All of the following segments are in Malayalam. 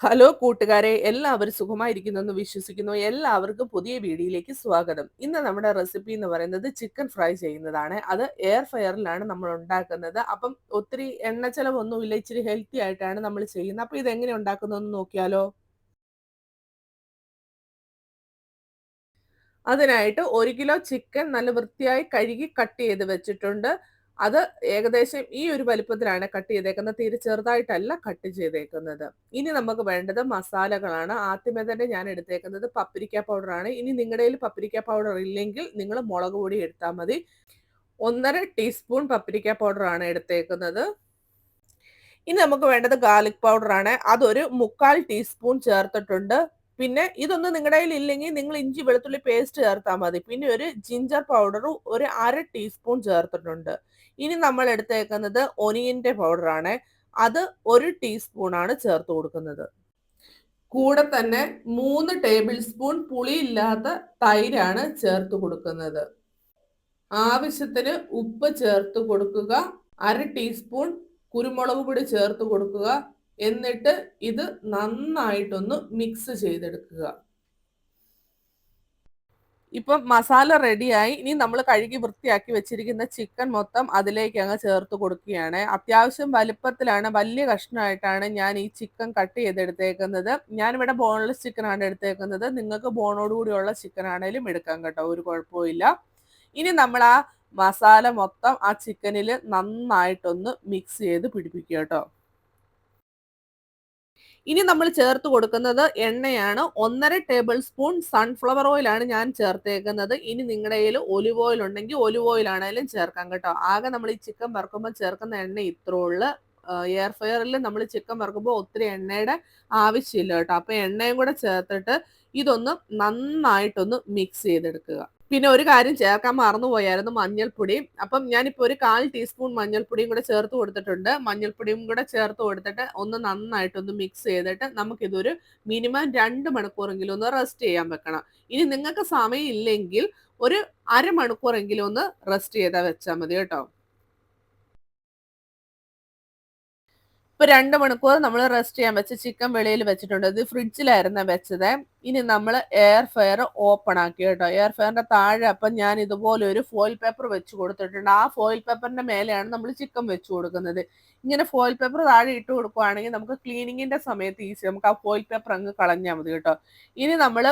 ഹലോ കൂട്ടുകാരെ എല്ലാവരും സുഖമായിരിക്കുന്നു എന്ന് വിശ്വസിക്കുന്നു. എല്ലാവർക്കും പുതിയ വീഡിയോയിലേക്ക് സ്വാഗതം. ഇന്ന് നമ്മുടെ റെസിപ്പി എന്ന് പറയുന്നത് ചിക്കൻ ഫ്രൈ ചെയ്യുന്നതാണ്. അത് എയർ ഫയറിലാണ് നമ്മൾ ഉണ്ടാക്കുന്നത്. അപ്പം ഒത്തിരി എണ്ണ ചെലവൊന്നുമില്ല. ഇച്ചിരി ഹെൽത്തി ആയിട്ടാണ് നമ്മൾ ചെയ്യുന്നത്. അപ്പം ഇത് എങ്ങനെ ഉണ്ടാക്കുന്നതെന്ന് നോക്കിയാലോ. അതിനായിട്ട് ഒരു കിലോ ചിക്കൻ നല്ല വൃത്തിയായി കഴുകി കട്ട് ചെയ്ത് വെച്ചിട്ടുണ്ട്. അത് ഏകദേശം ഈ ഒരു വലിപ്പത്തിലാണ് കട്ട് ചെയ്തേക്കുന്നത്. തീരെ ചെറുതായിട്ടല്ല കട്ട് ചെയ്തേക്കുന്നത്. ഇനി നമുക്ക് വേണ്ടത് മസാലകളാണ്. ആദ്യമേ തന്നെ ഞാൻ എടുത്തേക്കുന്നത് പപ്രിക്ക പൗഡറാണ്. ഇനി നിങ്ങളുടെ കയ്യിൽ പപ്രിക്ക പൗഡർ ഇല്ലെങ്കിൽ നിങ്ങൾ മുളക് പൊടി എടുത്താൽ മതി. ഒന്നര ടീസ്പൂൺ പപ്രിക്ക പൗഡറാണ് എടുത്തേക്കുന്നത്. ഇനി നമുക്ക് വേണ്ടത് ഗാർലിക് പൗഡറാണ്. അതൊരു മുക്കാൽ ടീസ്പൂൺ ചേർത്തിട്ടുണ്ട്. പിന്നെ ഇതൊന്നും നിങ്ങളുടെ കയ്യിൽ ഇല്ലെങ്കിൽ നിങ്ങൾ ഇഞ്ചി വെളുത്തുള്ളി പേസ്റ്റ് ചേർത്താൽ മതി. പിന്നെ ഒരു ജിഞ്ചർ പൗഡറും ഒരു അര ടീസ്പൂൺ ചേർത്തിട്ടുണ്ട്. ഇനി നമ്മൾ എടുത്തേക്കുന്നത് ഒനിയന്റെ പൗഡറാണ് അത് ഒരു ടീസ്പൂൺ ആണ് ചേർത്ത് കൊടുക്കുന്നത്. കൂടെ തന്നെ മൂന്ന് ടേബിൾ സ്പൂൺ പുളിയില്ലാത്ത തൈരാണ് ചേർത്ത് കൊടുക്കുന്നത്. ആവശ്യത്തിന് ഉപ്പ് ചേർത്ത് കൊടുക്കുക. അര ടീസ്പൂൺ കുരുമുളക് പൊടി ചേർത്ത് കൊടുക്കുക. എന്നിട്ട് ഇത് നന്നായിട്ടൊന്ന് മിക്സ് ചെയ്തെടുക്കുക. ഇപ്പം മസാല റെഡിയായി. ഇനി നമ്മൾ കഴുകി വൃത്തിയാക്കി വെച്ചിരിക്കുന്ന ചിക്കൻ മൊത്തം അതിലേക്ക് അങ്ങ് ചേർത്ത് കൊടുക്കുകയാണ്. അത്യാവശ്യം വലുപ്പത്തിലാണ് വലിയ കഷ്ണമായിട്ടാണ് ഞാൻ ഈ ചിക്കൻ കട്ട് ചെയ്തെടുത്തേക്കുന്നത്. ഞാനിവിടെ ബോൺലെസ് ചിക്കൻ ആണ് എടുത്തേക്കുന്നത്. നിങ്ങൾക്ക് ബോണോട് കൂടിയുള്ള ചിക്കൻ ആണെങ്കിലും എടുക്കാം കേട്ടോ ഒരു കുഴപ്പമില്ല ഇനി നമ്മൾ ആ മസാല മൊത്തം ആ ചിക്കനിൽ നന്നായിട്ടൊന്ന് മിക്സ് ചെയ്ത് പിടിപ്പിക്കുക കേട്ടോ. ഇനി നമ്മൾ ചേർത്ത് കൊടുക്കുന്നത് എണ്ണയാണ്. ഒന്നര ടേബിൾ സ്പൂൺ സൺഫ്ലവർ ഓയിലാണ് ഞാൻ ചേർത്തേക്കുന്നത്. ഇനി നിങ്ങളുടെ കയ്യിൽ ഒലിവ് ഓയിൽ ഉണ്ടെങ്കിൽ ഒലിവ് ഓയിൽ ആണെങ്കിലും ചേർക്കാം കേട്ടോ. ആകെ നമ്മൾ ഈ ചിക്കൻ വറുക്കുമ്പോൾ ചേർക്കുന്ന എണ്ണ ഇത്രേ ഉള്ളു. എയർ ഫയറിൽ നമ്മൾ ചിക്കൻ വറുക്കുമ്പോൾ ഒത്തിരി എണ്ണയുടെ ആവശ്യമില്ല കേട്ടോ. അപ്പോൾ എണ്ണയും കൂടെ ചേർത്തിട്ട് ഇതൊന്ന് നന്നായിട്ടൊന്ന് മിക്സ് ചെയ്തെടുക്കുക. പിന്നെ ഒരു കാര്യം ചേർക്കാൻ മറന്നുപോയായിരുന്നു മഞ്ഞൾപ്പൊടി. അപ്പം ഞാനിപ്പോൾ ഒരു കാൽ ടീസ്പൂൺ മഞ്ഞൾപ്പൊടിയും കൂടെ ചേർത്ത് കൊടുത്തിട്ടുണ്ട്. മഞ്ഞൾപ്പൊടിയും കൂടെ ചേർത്ത് കൊടുത്തിട്ട് ഒന്ന് നന്നായിട്ടൊന്ന് മിക്സ് ചെയ്തിട്ട് നമുക്കിതൊരു മിനിമം രണ്ട് മണിക്കൂറെങ്കിലും ഒന്ന് റെസ്റ്റ് ചെയ്യാൻ വെക്കണം. ഇനി നിങ്ങൾക്ക് സമയം ഇല്ലെങ്കിൽ ഒരു അരമണിക്കൂറെങ്കിലും ഒന്ന് റെസ്റ്റ് ചെയ്താൽ വെച്ചാൽ മതി കേട്ടോ. ഇപ്പൊ രണ്ട് മണിക്കൂർ നമ്മൾ റെസ്റ്റ് ചെയ്യാൻ വെച്ച ചിക്കൻ വെളിയിൽ വെച്ചിട്ടുണ്ട്. ഇത് ഫ്രിഡ്ജിലായിരുന്നു വെച്ചത്. ഇനി നമ്മൾ എയർ ഫയർ ഓപ്പൺ ആക്കി കേട്ടോ. എയർ ഫയറിന്റെ താഴെ അപ്പം ഞാൻ ഇതുപോലെ ഒരു ഫോയിൽ പേപ്പർ വെച്ച് കൊടുത്തിട്ടുണ്ട്. ആ ഫോയിൽ പേപ്പറിന്റെ മേലെയാണ് നമ്മൾ ചിക്കൻ വെച്ച് കൊടുക്കുന്നത്. ഇങ്ങനെ ഫോയിൽ പേപ്പർ താഴെ ഇട്ട് കൊടുക്കുവാണെങ്കിൽ നമുക്ക് ക്ലീനിങ്ങിന്റെ സമയത്ത് ഈസി നമുക്ക് ആ ഫോയിൽ പേപ്പർ അങ്ങ് കളഞ്ഞാൽ മതി കേട്ടോ. ഇനി നമ്മൾ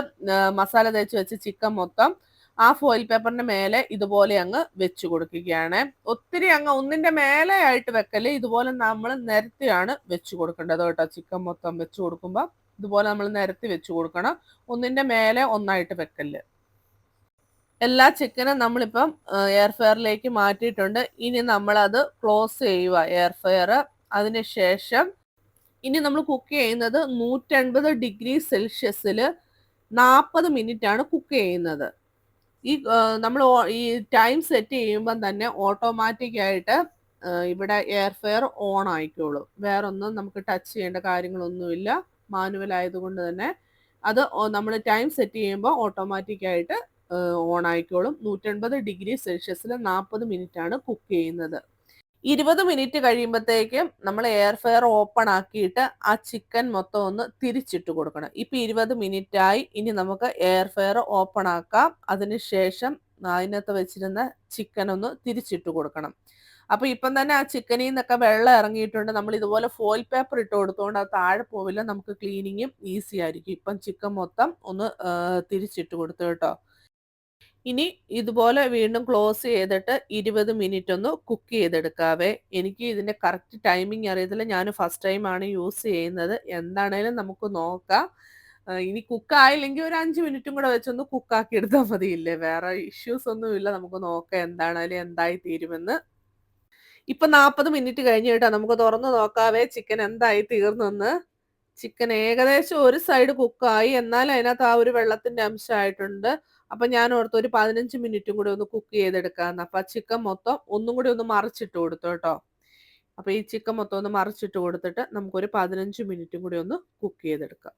മസാല തേച്ച് വെച്ച് ചിക്കൻ മൊത്തം ആ ഫോയിൽ പേപ്പറിന്റെ മേലെ ഇതുപോലെ അങ്ങ് വെച്ച് കൊടുക്കുകയാണ്. ഒത്തിരി അങ്ങ് ഒന്നിന്റെ മേലെ ആയിട്ട് വെക്കൽ ഇതുപോലെ നമ്മൾ നിരത്തിയാണ് വെച്ച് കൊടുക്കേണ്ടത് കേട്ടോ. ചിക്കൻ മൊത്തം വെച്ച് കൊടുക്കുമ്പോൾ ഇതുപോലെ നമ്മൾ നിരത്തി വെച്ച് കൊടുക്കണം. ഒന്നിന്റെ മേലെ ഒന്നായിട്ട് വെക്കൽ. എല്ലാ ചിക്കനും നമ്മളിപ്പം എയർ ഫെയറിലേക്ക് മാറ്റിയിട്ടുണ്ട്. ഇനി നമ്മൾ അത് ക്ലോസ് ചെയ്യുക എയർ ഫെയർ അതിനുശേഷം ഇനി നമ്മൾ കുക്ക് ചെയ്യുന്നത് നൂറ്റൻപത് ഡിഗ്രി സെൽഷ്യസിൽ നാൽപ്പത് മിനിറ്റ് ആണ് കുക്ക് ചെയ്യുന്നത്. ഈ നമ്മൾ ഈ ടൈം സെറ്റ് ചെയ്യുമ്പം തന്നെ ഓട്ടോമാറ്റിക് ആയിട്ട് ഇവിടെ എയർഫെയർ ഓൺ ആയിക്കോളൂ. വേറെ ഒന്നും നമുക്ക് ടച്ച് ചെയ്യേണ്ട കാര്യങ്ങളൊന്നുമില്ല. മാനുവൽ ആയതുകൊണ്ട് തന്നെ അത് നമ്മൾ ടൈം സെറ്റ് ചെയ്യുമ്പോൾ ഓട്ടോമാറ്റിക് ആയിട്ട് ഓൺ ആയിക്കോളും. നൂറ്റൻപത് ഡിഗ്രി സെൽഷ്യസിൽ നാൽപ്പത് ആണ് കുക്ക് ചെയ്യുന്നത്. ഇരുപത് മിനിറ്റ് കഴിയുമ്പോഴത്തേക്കും നമ്മൾ എയർ ഫെയർ ഓപ്പൺ ആക്കിയിട്ട് ആ ചിക്കൻ മൊത്തം ഒന്ന് തിരിച്ചിട്ട് കൊടുക്കണം. ഇപ്പൊ ഇരുപത് മിനിറ്റ് ആയി ഇനി നമുക്ക് എയർ ഫെയർ ഓപ്പൺ ആക്കാം അതിനുശേഷം അതിനകത്ത് വെച്ചിരുന്ന ചിക്കൻ ഒന്ന് തിരിച്ചിട്ട് കൊടുക്കണം. അപ്പൊ ഇപ്പം തന്നെ ആ ചിക്കനിൽ നിന്നൊക്കെ വെള്ളം ഇറങ്ങിയിട്ടുണ്ട്. നമ്മൾ ഇതുപോലെ ഫോയിൽ പേപ്പർ ഇട്ട് കൊടുത്തുകൊണ്ട് അത് താഴെ പോവില്ല. നമുക്ക് ക്ലീനിങ്ങും ഈസി ആയിരിക്കും. ഇപ്പം ചിക്കൻ മൊത്തം ഒന്ന് തിരിച്ചിട്ട് കൊടുത്തു കേട്ടോ. ഇനി ഇതുപോലെ വീണ്ടും ക്ലോസ് ചെയ്തിട്ട് ഇരുപത് മിനിറ്റ് ഒന്ന് കുക്ക് ചെയ്തെടുക്കാവേ. എനിക്ക് ഇതിന്റെ കറക്റ്റ് ടൈമിംഗ് അറിയത്തില്ല. ഞാൻ ഫസ്റ്റ് ടൈമാണ് യൂസ് ചെയ്യുന്നത്. എന്താണേലും നമുക്ക് നോക്കാം. ഇനി കുക്ക് ആയില്ലെങ്കിൽ ഒരു അഞ്ച് മിനിറ്റും കൂടെ വെച്ചൊന്ന് കുക്കാക്കി എടുത്താൽ മതിയില്ലേ? വേറെ ഇഷ്യൂസ് ഒന്നുമില്ല നമുക്ക് നോക്കാം എന്താണേലും എന്തായി തീരുമെന്ന്. ഇപ്പൊ നാൽപ്പത് മിനിറ്റ് കഴിഞ്ഞ് കേട്ടോ. നമുക്ക് തുറന്ന് നോക്കാവേ. ചിക്കൻ എന്തായി തീർന്നെന്ന്. ചിക്കൻ ഏകദേശം ഒരു സൈഡ് കുക്കായി എന്നാൽ അതിനകത്ത് ആ ഒരു വെള്ളത്തിന്റെ അംശമായിട്ടുണ്ട്. അപ്പൊ ഞാൻ ഓർത്ത് ഒരു പതിനഞ്ച് മിനിറ്റും കൂടി ഒന്ന് കുക്ക് ചെയ്തെടുക്കാന്ന്. അപ്പൊ ആ ചിക്കൻ മൊത്തം ഒന്നും കൂടി ഒന്ന് മറിച്ചിട്ട് കൊടുത്തു കേട്ടോ. അപ്പൊ ഈ ചിക്കൻ മൊത്തം ഒന്ന് മറിച്ചിട്ട് കൊടുത്തിട്ട് നമുക്കൊരു പതിനഞ്ച് മിനിറ്റും കൂടി ഒന്ന് കുക്ക് ചെയ്തെടുക്കാം.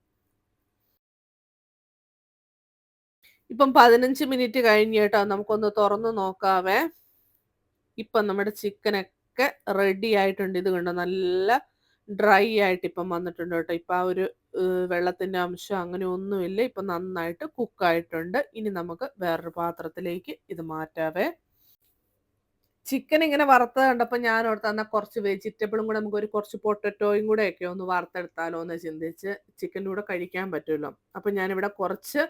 ഇപ്പം പതിനഞ്ച് മിനിറ്റ് കഴിഞ്ഞ് കേട്ടോ. നമുക്കൊന്ന് തുറന്ന് നോക്കാവേ. ഇപ്പം നമ്മുടെ ചിക്കനൊക്കെ റെഡി ആയിട്ടുണ്ട്. ഇത് കണ്ടോ? നല്ല ഡ്രൈ ആയിട്ട് ഇപ്പം വന്നിട്ടുണ്ട് കേട്ടോ. ഇപ്പം ആ ഒരു വെള്ളത്തിന്റെ അംശം അങ്ങനെ ഒന്നുമില്ല. ഇപ്പൊ നന്നായിട്ട് കുക്കായിട്ടുണ്ട് ഇനി നമുക്ക് വേറൊരു പാത്രത്തിലേക്ക് ഇത് മാറ്റാവേ. ചിക്കൻ ഇങ്ങനെ വറുത്തത് കണ്ടപ്പോൾ ഞാൻ ഓർത്ത് എന്നാൽ കുറച്ച് വെജിറ്റബിളും കൂടെ നമുക്ക് ഒരു കുറച്ച് പൊട്ടറ്റോയും കൂടെ ഒക്കെ ഒന്ന് വറുത്തെടുത്താലോ എന്ന് ചിന്തിച്ച് ചിക്കന്റെ കൂടെ കഴിക്കാൻ പറ്റുമല്ലോ. അപ്പം ഞാനിവിടെ കുറച്ച്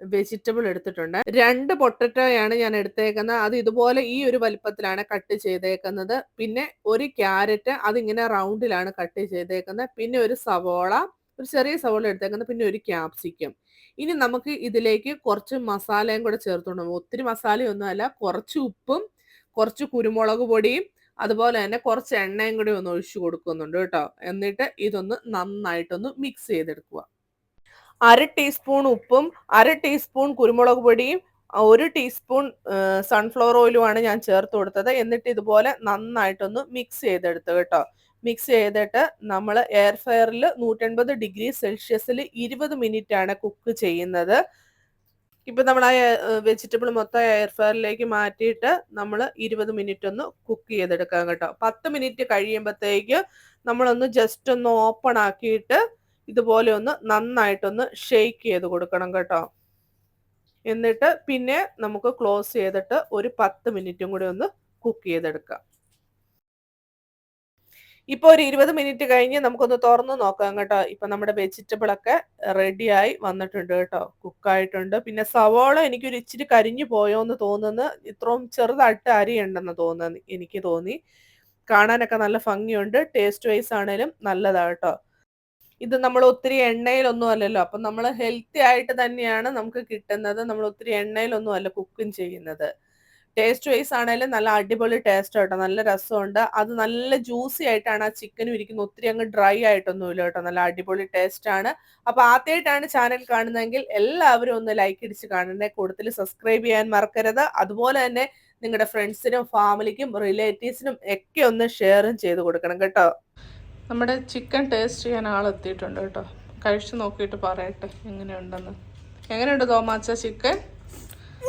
വെജിറ്റബിൾ എടുത്തിട്ടുണ്ട്. രണ്ട് പൊട്ടറ്റോയാണ് ഞാൻ എടുത്തേക്കുന്നത്. അത് ഇതുപോലെ ഈ ഒരു വലിപ്പത്തിലാണ് കട്ട് ചെയ്തേക്കുന്നത്. പിന്നെ ഒരു ക്യാരറ്റ് അതിങ്ങനെ റൗണ്ടിലാണ് കട്ട് ചെയ്തേക്കുന്നത്. പിന്നെ ഒരു സവോള ഒരു ചെറിയ സവോള എടുത്തേക്കുന്നത് പിന്നെ ഒരു ക്യാപ്സിക്കം ഇനി നമുക്ക് ഇതിലേക്ക് കുറച്ച് മസാലയും കൂടെ ചേർത്തുകൊണ്ട് ഒത്തിരി മസാലയൊന്നും അല്ല കുറച്ച് ഉപ്പും കുറച്ച് കുരുമുളക് പൊടിയും അതുപോലെ തന്നെ കുറച്ച് എണ്ണയും കൂടി ഒന്ന് ഒഴിച്ചു കൊടുക്കുന്നുണ്ട് കേട്ടോ. എന്നിട്ട് ഇതൊന്ന് നന്നായിട്ടൊന്ന് മിക്സ് ചെയ്തെടുക്കുക. അര ടീസ്പൂൺ ഉപ്പും അര ടീസ്പൂൺ കുരുമുളക് പൊടിയും ഒരു ടീസ്പൂൺ സൺഫ്ലവർ ഓയിലുമാണ് ഞാൻ ചേർത്ത് കൊടുത്തത്. എന്നിട്ട് ഇതുപോലെ നന്നായിട്ടൊന്ന് മിക്സ് ചെയ്തെടുത്ത് കേട്ടോ. മിക്സ് ചെയ്തിട്ട് നമ്മൾ എയർ ഫയറിൽ നൂറ്റൻപത് ഡിഗ്രി സെൽഷ്യസിൽ ഇരുപത് മിനിറ്റ് ആണ് കുക്ക് ചെയ്യുന്നത്. ഇപ്പം നമ്മൾ ആ വെജിറ്റബിൾ മൊത്തം എയർ ഫയറിലേക്ക് മാറ്റിയിട്ട് നമ്മൾ ഇരുപത് മിനിറ്റ് ഒന്ന് കുക്ക് ചെയ്തെടുക്കാം കേട്ടോ. പത്ത് മിനിറ്റ് കഴിയുമ്പോഴത്തേക്ക് നമ്മളൊന്ന് ജസ്റ്റ് ഒന്ന് ഓപ്പൺ ആക്കിയിട്ട് ഇതുപോലെ ഒന്ന് നന്നായിട്ടൊന്ന് ഷെയ്ക്ക് ചെയ്ത് കൊടുക്കണം കേട്ടോ. എന്നിട്ട് പിന്നെ നമുക്ക് ക്ലോസ് ചെയ്തിട്ട് ഒരു പത്ത് മിനിറ്റും കൂടി ഒന്ന് കുക്ക് ചെയ്തെടുക്കാം. ഇപ്പൊ ഒരു ഇരുപത് മിനിറ്റ് കഴിഞ്ഞ് നമുക്കൊന്ന് തുറന്നു നോക്കാം കേട്ടോ. ഇപ്പൊ നമ്മുടെ വെജിറ്റബിൾ ഒക്കെ റെഡിയായി വന്നിട്ടുണ്ട് കേട്ടോ. കുക്കായിട്ടുണ്ട് പിന്നെ സവോള എനിക്കൊരു ഇച്ചിരി കരിഞ്ഞു പോയോ എന്ന് തോന്നുന്നു. ഇത്രയും ചെറുതായിട്ട് അരിയുണ്ടെന്ന് തോന്നുന്നു എനിക്ക് തോന്നി. കാണാനൊക്കെ നല്ല ഭംഗിയുണ്ട്. ടേസ്റ്റ് വൈസ് ആണേലും നല്ലതാ കേട്ടോ. ഇത് നമ്മൾ ഒത്തിരി എണ്ണയിലൊന്നും അല്ലല്ലോ. അപ്പം നമ്മൾ ഹെൽത്തി ആയിട്ട് തന്നെയാണ് നമുക്ക് കിട്ടുന്നത്. നമ്മൾ ഒത്തിരി എണ്ണയിലൊന്നും അല്ല കുക്കും ചെയ്യുന്നത്. ടേസ്റ്റ് വൈസ് ആണെങ്കിലും നല്ല അടിപൊളി ടേസ്റ്റ് കേട്ടോ നല്ല രസമുണ്ട് അത് നല്ല ജ്യൂസി ആയിട്ടാണ് ആ ചിക്കനും ഇരിക്കുന്നത് ഒത്തിരി അങ്ങ് ഡ്രൈ ആയിട്ടൊന്നുമില്ല കേട്ടോ. നല്ല അടിപൊളി ടേസ്റ്റ് ആണ്. അപ്പൊ ആദ്യമായിട്ടാണ് ചാനൽ കാണുന്നതെങ്കിൽ എല്ലാവരും ഒന്ന് ലൈക്ക് ഇടിച്ച് കാണണേ കൂടുതൽ സബ്സ്ക്രൈബ് ചെയ്യാൻ മറക്കരുത്. അതുപോലെ തന്നെ നിങ്ങളുടെ ഫ്രണ്ട്സിനും ഫാമിലിക്കും റിലേറ്റീവ്സിനും ഒക്കെ ഒന്ന് ഷെയറും ചെയ്ത് കൊടുക്കണം കേട്ടോ. നമ്മുടെ ചിക്കൻ ടേസ്റ്റ് ചെയ്യാൻ ആളെത്തിയിട്ടുണ്ട് കേട്ടോ. കഴിച്ചു നോക്കിയിട്ട് പറയട്ടെ എങ്ങനെയുണ്ടെന്ന്. എങ്ങനെയുണ്ട് തോമാച്ച ചിക്കൻ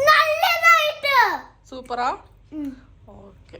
നല്ലതായിട്ട്. சூப்பரா? ஓகே.